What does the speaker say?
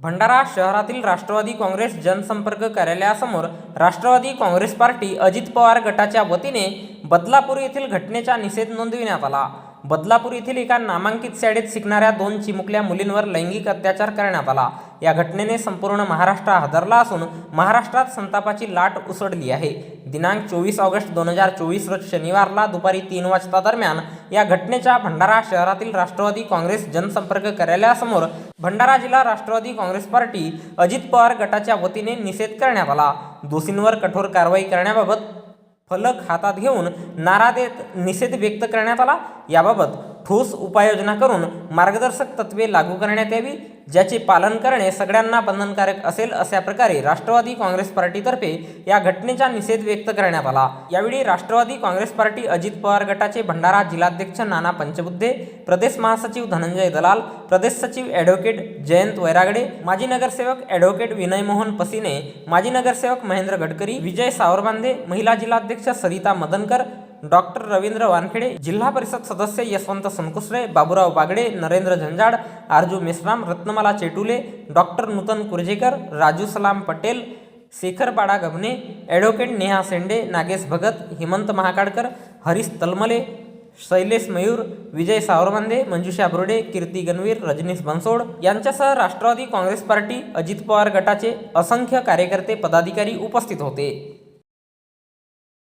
भंडारा शहरातील राष्ट्रवादी काँग्रेस जनसंपर्क कार्यालयासमोर राष्ट्रवादी काँग्रेस पार्टी अजित पवार गटाच्या वतीने बदलापूर येथील घटनेचा निषेध नोंदविण्यात आला. बदलापूर येथील एका नामांकित शाळेत शिकणाऱ्या दोन चिमुकल्या मुलींवर लैंगिक अत्याचार करण्यात आला. या घटनेने संपूर्ण महाराष्ट्र हादरला असून महाराष्ट्रात संतापाची लाट उसळली आहे. दिनांक चोवीस ऑगस्ट दोन हजार चोवीस रोज शनिवारला दुपारी तीन वाजता दरम्यान या घटनेच्या भंडारा शहरातील राष्ट्रवादी काँग्रेस जनसंपर्क कार्यालयासमोर भंडारा जिल्हा राष्ट्रवादी काँग्रेस पार्टी अजित पवार गटाच्या वतीने निषेध करण्यात आला. दोषींवर कठोर कारवाई करण्याबाबत फलक हातात घेऊन नारा देत निषेध व्यक्त करण्यात आला. याबाबत ठोस उपाययोजना करून मार्गदर्शक तत्त्वे लागू करण्यात यावी ज्याचे पालन करणे सगळ्यांना बंधनकारक असेल अशा प्रकारे राष्ट्रवादी काँग्रेस पार्टीतर्फे या घटनेचा निषेध व्यक्त करण्यात आला. यावेळी राष्ट्रवादी काँग्रेस पार्टी अजित पवार गटाचे भंडारा जिल्हाध्यक्ष नाना पंचबुद्धे प्रदेश महासचिव धनंजय दलाल प्रदेश सचिव ॲडव्होकेट जयंत वैरागडे माजी नगरसेवक ॲडव्होकेट विनय मोहन पसिने माजी नगरसेवक महेंद्र गडकरी विजय सावरबांधे महिला जिल्हाध्यक्ष सरिता मदनकर डॉक्टर रवींद्र वानखेडे जिल्हा परिषद सदस्य यशवंत सनकुसरे बाबुराव बागडे नरेंद्र झंजाड आरजू मेश्राम रत्नमाला चेटुले डॉक्टर नूतन कुर्जेकर राजू सलाम पटेल शेखर बाडा गभने ॲडव्होकेट नेहा सेंडे नागेश भगत हेमंत महाकाडकर हरीश तलमले शैलेश मयूर विजय सावरबांदे मंजुषा बुर्डे कीर्ती गणवीर रजनीश बनसोड यांच्यासह राष्ट्रवादी काँग्रेस पार्टी अजित पवार गटाचे असंख्य कार्यकर्ते पदाधिकारी उपस्थित होते.